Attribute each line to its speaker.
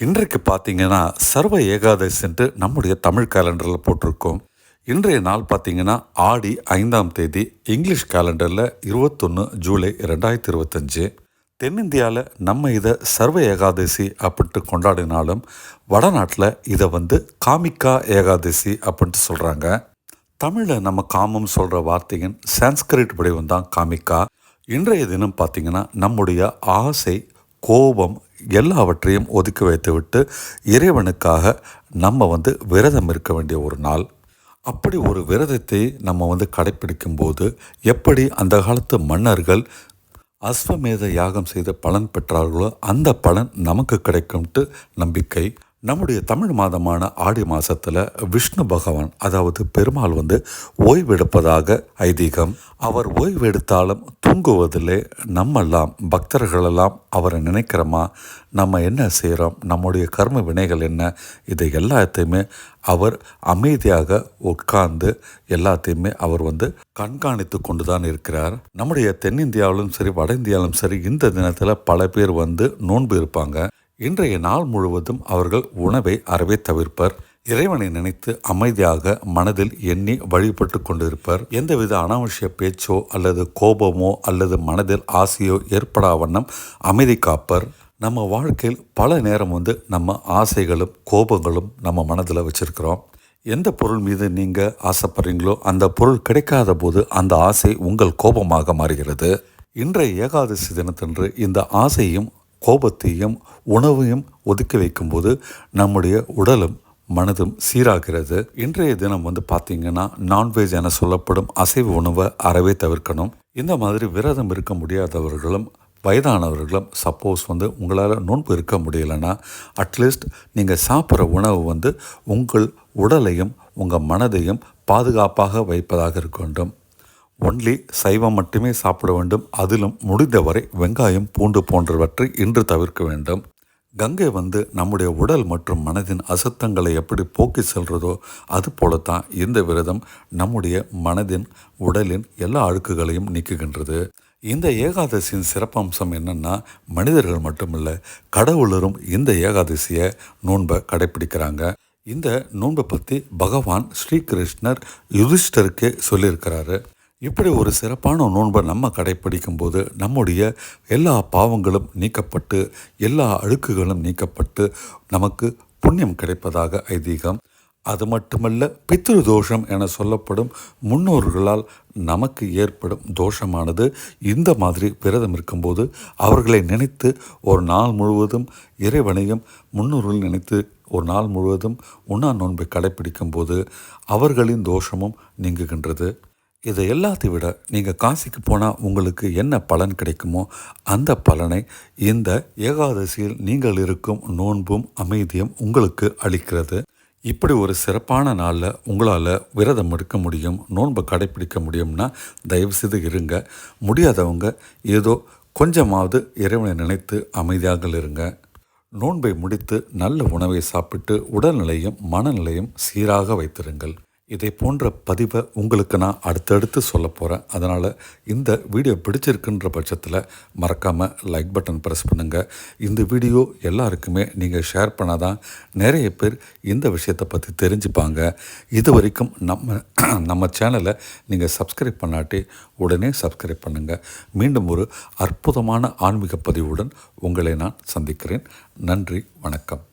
Speaker 1: இன்றைக்கு பார்த்தீங்கன்னா சர்வ ஏகாதசின்ட்டு நம்முடைய தமிழ் கேலண்டரில் போட்டிருக்கோம். இன்றைய நாள் பார்த்தீங்கன்னா ஆடி ஐந்தாம் தேதி இங்கிலீஷ் கேலண்டரில் இருபத்தொன்று ஜூலை ரெண்டாயிரத்தி இருபத்தஞ்சு. தென்னிந்தியாவில் நம்ம இதை சர்வ ஏகாதசி அப்படின்ட்டு கொண்டாடினாலும் வடநாட்டில் இதை வந்து காமிக்கா ஏகாதசி அப்படின்ட்டு சொல்கிறாங்க தமிழில் நம்ம காமம் சொல்கிற வார்த்தையின் சான்ஸ்கிரிட் வடிவம் தான் காமிக்கா. இன்றைய தினம் பார்த்திங்கன்னா நம்முடைய ஆசை கோபம் எல்லாவற்றையும் ஒதுக்கி வைத்துவிட்டு இறைவனுக்காக நம்ம வந்து விரதம் இருக்க வேண்டிய ஒரு நாள். அப்படி ஒரு விரதத்தை நம்ம வந்து கடைப்பிடிக்கும் போது எப்படி அந்த காலத்து மன்னர்கள் அஸ்வமேத யாகம் செய்த பலன் பெற்றார்களோ அந்த பலன் நமக்கு கிடைக்கும்ட்டு நம்பிக்கை. நம்முடைய தமிழ் மாதமான ஆடி மாதத்தில் விஷ்ணு பகவான் அதாவது பெருமாள் வந்து ஓய்வெடுப்பதாக ஐதீகம். அவர் ஓய்வெடுத்தாலும் தூங்குவதிலே நம்மெல்லாம் பக்தர்களெல்லாம் அவரை நினைக்கிறோமா? நம்ம என்ன செய்கிறோம் நம்முடைய கர்ம வினைகள் என்ன? இதை எல்லாத்தையுமே அவர் அமைதியாக உட்கார்ந்து எல்லாத்தையுமே அவர் வந்து கண்காணித்து கொண்டு தான் இருக்கிறார். நம்முடைய தென்னிந்தியாவிலும் சரி வட இந்தியாவிலும் சரி இந்த தினத்தில் பல பேர் வந்து நோன்பு இருப்பாங்க. இன்றைய நாள் முழுவதும் அவர்கள் உணவை அறவே தவிர்ப்பர். இறைவனை நினைத்து அமைதியாக மனதில் எண்ணி வழிபட்டு கொண்டிருப்பர். எந்தவித அனாவசிய பேச்சோ அல்லது கோபமோ அல்லது மனதில் ஆசையோ ஏற்படா வண்ணம் அமைதி காப்பர். நம்ம வாழ்க்கையில் பல நேரம் வந்து நம்ம ஆசைகளும் கோபங்களும் நம்ம மனதில் வச்சுருக்கிறோம். எந்த பொருள் மீது நீங்கள் ஆசைப்படுறீங்களோ அந்த பொருள் கிடைக்காத போது அந்த ஆசை உங்கள் கோபமாக மாறுகிறது. இன்றைய ஏகாதசி தினத்தன்று இந்த ஆசையும் கோபத்தையும் உணவையும் ஒதுக்கி வைக்கும்போது நம்முடைய உடலும் மனதும் சீராகிறது. இன்றைய தினம் வந்து பார்த்திங்கன்னா நான்வெஜ் என சொல்லப்படும் அசைவ உணவை அறவே தவிர்க்கணும். இந்த மாதிரி விரதம் இருக்க முடியாதவர்களும் வயதானவர்களும் சப்போஸ் வந்து உங்களால் நோன்பு இருக்க முடியலைன்னா அட்லீஸ்ட் நீங்கள் சாப்பிட்ற உணவு வந்து உங்கள் உடலையும் உங்கள் மனதையும் பாதுகாப்பாக வைப்பதாக இருக்க வேண்டும். ஒன்லி சைவம் மட்டுமே சாப்பிட வேண்டும். அதிலும் முடிந்தவரை வெங்காயம் பூண்டு போன்றவற்றை இன்று தவிர்க்க வேண்டும். கங்கை வந்து நம்முடைய உடல் மற்றும் மனதின் அசுத்தங்களை எப்படி போக்கி செல்றதோ அது போலத்தான் இந்த விரதம் நம்முடைய மனதின் உடலின் எல்லா அழுக்குகளையும் நீக்குகின்றது. இந்த ஏகாதசியின் சிறப்பம்சம் என்னென்னா மனிதர்கள் மட்டுமில்லை கடவுளரும் இந்த ஏகாதசியை நோன்பை கடைப்பிடிக்கிறாங்க. இந்த நோன்பை பற்றி பகவான் ஸ்ரீகிருஷ்ணர் யுதிஷ்டருக்கு சொல்லியிருக்கிறாரு. இப்படி ஒரு சிறப்பான நோன்பை நம்ம கடைப்பிடிக்கும் போது நம்முடைய எல்லா பாவங்களும் நீக்கப்பட்டு எல்லா அழுக்குகளும் நீக்கப்பட்டு நமக்கு புண்ணியம் கிடைப்பதாக ஐதீகம். அது மட்டுமல்ல பித்ரு தோஷம் என சொல்லப்படும் முன்னோர்களால் நமக்கு ஏற்படும் தோஷமானது இந்த மாதிரி விரதம் இருக்கும்போது அவர்களை நினைத்து ஒரு நாள் முழுவதும் இறைவனையும் முன்னோர்கள் நினைத்து ஒரு நாள் முழுவதும் உண்ணா நோன்பை கடைப்பிடிக்கும் போது அவர்களின் தோஷமும் நீங்குகின்றது. இதை எல்லாத்தையும் விட நீங்கள் காசிக்கு போனால் உங்களுக்கு என்ன பலன் கிடைக்குமோ அந்த பலனை இந்த ஏகாதசியில் நீங்கள் இருக்கும் நோன்பும் அமைதியும் உங்களுக்கு அளிக்கிறது. இப்படி ஒரு சிறப்பான நாளில் உங்களால் விரதம் எடுக்க முடியும் நோன்பை கடைப்பிடிக்க முடியும்னா தயவுசெய்து இருங்க. முடியாதவங்க ஏதோ கொஞ்சமாவது இறைவனை நினைத்து அமைதியாக இருங்க. நோன்பை முடித்து நல்ல உணவை சாப்பிட்டு உடல்நிலையும் மனநிலையும் சீராக வைத்திருங்கள். இதை போன்ற பதிவை உங்களுக்கு நான் அடுத்தடுத்து சொல்ல போகிறேன் அதனால் இந்த வீடியோ பிடிச்சிருக்குன்ற பட்சத்தில் மறக்காமல் லைக் பட்டன் ப்ரெஸ் பண்ணுங்கள் இந்த வீடியோ எல்லாருக்குமே நீங்கள் ஷேர் பண்ணால் தான் நிறைய பேர் இந்த விஷயத்தை பற்றி தெரிஞ்சுப்பாங்க. இது வரைக்கும் நம்ம நம்ம சேனலை நீங்கள் சப்ஸ்கிரைப் பண்ணாட்டி உடனே சப்ஸ்கிரைப் பண்ணுங்கள் மீண்டும் ஒரு அற்புதமான ஆன்மீக பதிவுடன் உங்களை நான் சந்திக்கிறேன். நன்றி வணக்கம்.